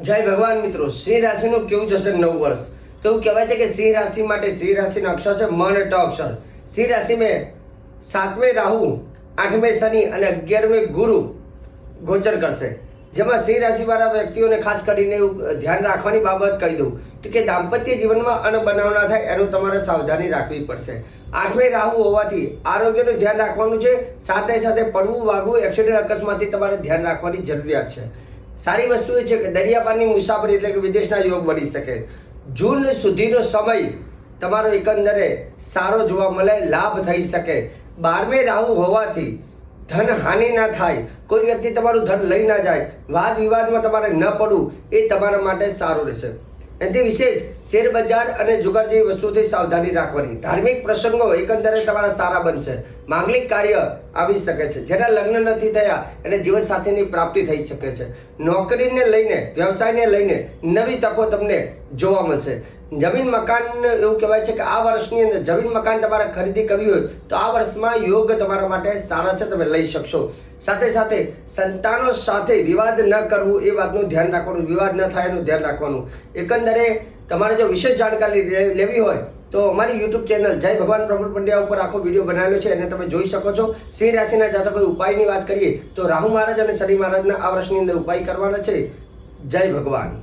જય ભગવાન મિત્રો, સિંહ રાશિનું કેવું જશે નવું વર્ષ? તો એવું કહેવાય છે કે સિંહ રાશિ માટે સિંહ રાશિના અક્ષર છે મન ટ અક્ષર. સિંહ રાશિ મેં સાતમે રાહુ, આઠમે શનિ અને અગિયારમે ગુરુ ગોચર કરશે. જેમાં સિંહ રાશિવાળા વ્યક્તિઓને ખાસ કરીને એવું ધ્યાન રાખવાની બાબત કહી દઉં તો કે દાંપત્ય જીવનમાં અનબનાવ ના થાય એનું તમારે સાવધાની રાખવી પડશે. આઠમે રાહુ હોવાથી આરોગ્યનું ધ્યાન રાખવાનું છે, સાથે સાથે પડવું વાગવું એક્સિડન્ટ અકસ્માતથી તમારે ધ્યાન રાખવાની જરૂરિયાત છે. સારી વસ્તુ એ છે કે દરિયાપારની મુસાફરી એટલે કે વિદેશના યોગ બની શકે. જૂન સુધીનો સમય તમારો એકંદરે સારો જોવા મળે, લાભ થઈ શકે. બારમે રાહુ હોવાથી ધન હાનિ ના થાય. કોઈ વ્યક્તિ તમારું ધન લઈ ના જાય. વાદ વિવાદમાં તમારે ન પડવું, એ તમારા માટે સારું રહેશે. એનાથી વિશેષ શેર બજાર અને જુગાર જેવી વસ્તુઓથી સાવધાની રાખવાની. ધાર્મિક પ્રસંગો એકંદરે તમારા સારા બનશે. માંગલિક કાર્ય આવી શકે છે. જેના લગ્ન નથી થયા, એને જીવનસાથીની પ્રાપ્તિ થઈ શકે છે. નોકરીને લઈને, વ્યવસાયને લઈને નવી તકો તમને જોવા મળશે. જમીન મકાન, એવું કહેવાય છે કે આ વર્ષની અંદર જમીન મકાન તમારે ખરીદી કરવી હોય, તો આ વર્ષમાં યોગ તમારા માટે સારા છે, તમે લઈ શકશો. સાથે સાથે સંતાનો સાથે વિવાદ ન કરવું, એ વાતનું ધ્યાન રાખવાનું, વિવાદ ન થાય એનું ધ્યાન રાખવાનું. એકંદરે તમારે જો વિશેષ જાણકારી લેવી હોય, તો અમારી યુટ્યુબ ચેનલ જય ભગવાન પ્રફુલ પંડ્યા ઉપર આખો વીડિયો બનાવેલો છે, એને તમે જોઈ શકો છો. સિંહ રાશિના જાતકો ઉપાયની વાત કરીએ, તો રાહુ મહારાજ અને શનિ મહારાજના આ વર્ષની અંદર ઉપાય કરવાના છે. જય ભગવાન.